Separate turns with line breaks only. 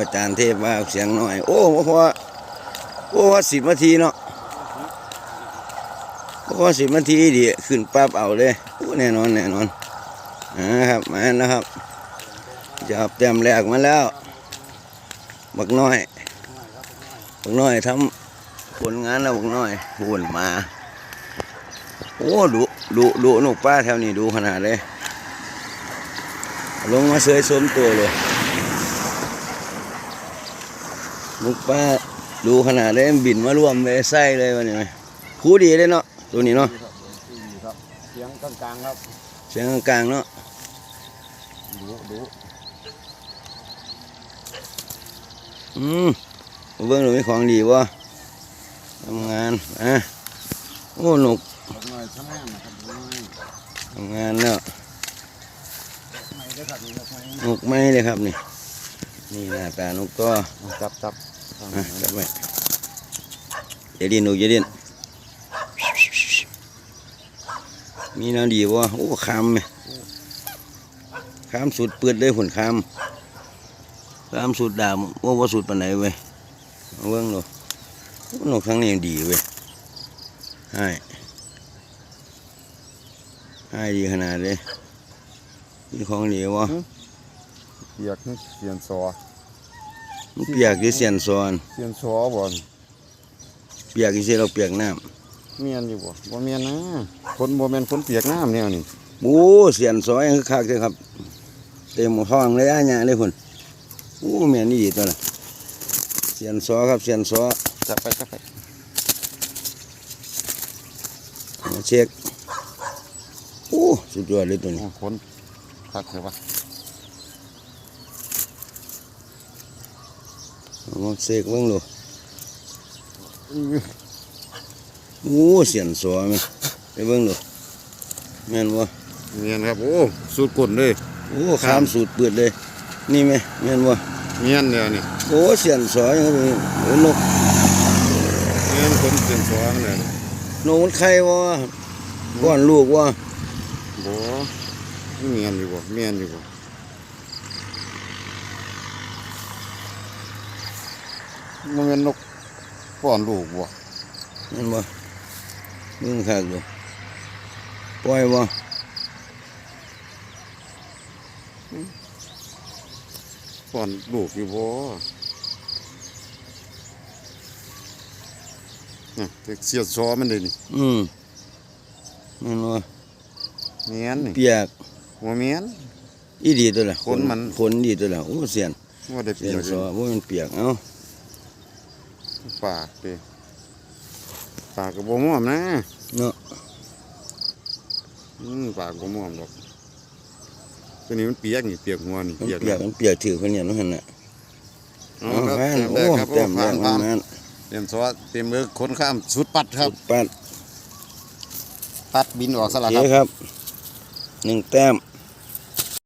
อาจารย์เทพว่าเสียงหน่อย โอ้เพราะโอ้ว่าสิบนาทีเนาะเพราะว่าสิบนาทีดีขึ้นปั๊บเอาเลยโอ้แน่นอนแน่นอนอ่าครับมาแล้วครับจะเต้มแรกมาแล้วบักน้อยบักน้อยทำผลงานแล้วบักน้อยหุ่นมาโอ้ดุดุดุนกป้าแถวนี้ดูขนาดเลยลงมาเสยสมตัวเลย นกป้าดูขนาดเลยบินมาร่วมเลยไส้เลยวันนี้ไหมคูดีเลยเนาะตัวนี้เนาะ
ครับเสียงกลางๆครับ
เสียงกลางๆเนาะ
ดูดู
อืมเบิ้งหนูมีของดีวะทำงานอะโอ้นก
บักน้อยทำงานนะครับบักน้อย
ทำงานแล้ว
ไม่ได้ครับนี่ครับไม่
นกไม้เลยครับนี่ นี่หน้าตานกก็
จับจับ
อะจับไว้อย่าดิ้นหนูอย่าดิ้นมีแนวดีวะโอ้คำไหมคำสุดเปิดเลยผลคำคำสุดดามว่าว่าสุดปานไหนเว้ยเอาเบิ้งดูโอ้นกทั้งนี้ยังดีเว้ยให้ให้ดีขนาดเลยมีของดีวะ
เปียกนี่เสียนซอ
มันเปียกที่เสียนซอน
เสียนซอบ่น
เปียกที่เสียเราเปียกน้
เมียนอยู่บ่บ่เมียนนะคนบ่แม่นคนเปียกน้ำแนวนี่ำ
โอ้เสียนซอยคือคักเลยครับ เต็มท้องเลยอะเนี่ยเลยคุณโอ้แม่นี่ดีตัวละเสียนซอครับเสียนซอ
จับไปจับไป
มาเช็คโอ้สุดยอดเลยตัวนี้
โอ้คนคักเลยวะ
เอามาเช็คเบ้างดู
อื้อ
โอ้เสียนซอไหมไปเบ้างดูแม่นวะ
เมียนครับ โอ้สุดกลนเลย
โอ้ขามสูตรเปิดเลย นี่ไหมแม่นวะ
เมียนเดียวนี่
โอ้เสียนซอยังไงโอ้นก
เมียนคนเสียนซอมันเลย
นกมันไข่วะก้อนลูกวะ
บ่เมียนอยู่บ่เมียนอยู่บ่ มันเป็นนกป้อนลูกบ่
แม่นบ่มึงคักดูปล่อยบ่
ป้อนลูกอยู่บ่น่ะเสียดซอมันเลยนี่
อืมแม่นบ่
เมียนนี่
เปียก
บ่เมียน
อีดีตัวละ
ขนมัน
ขนดีตัวละโอ้เสียน
ว่าได้
เสี
เปี
ย
ย
น
ก
ซอบ่มันเปียกเอ้า
ปากเด้ปากก็บ่ม่วมนะ
เนาะ
อืมปากบ่ม่วมดอกตัวนี้มันเปียกนี่เปียกหัวนี่
มัน
เปียก
เปียกมันเปียกถือเพิ่นเนี่ยนั่นหั่นน่ะ
เอา
เอา
ครับ
แม่น
เต็ม
โอ้
แรกครับ
เต็ม
ผ่า
แล้
น
ว
ผ่าน
แม่น
เต็มซอเต็มมือคนข้ามสุดปัดครับ
ปัด
ปัดบินออกสลัด
โอเค
ครับ
ครับหนึ่งแต้ม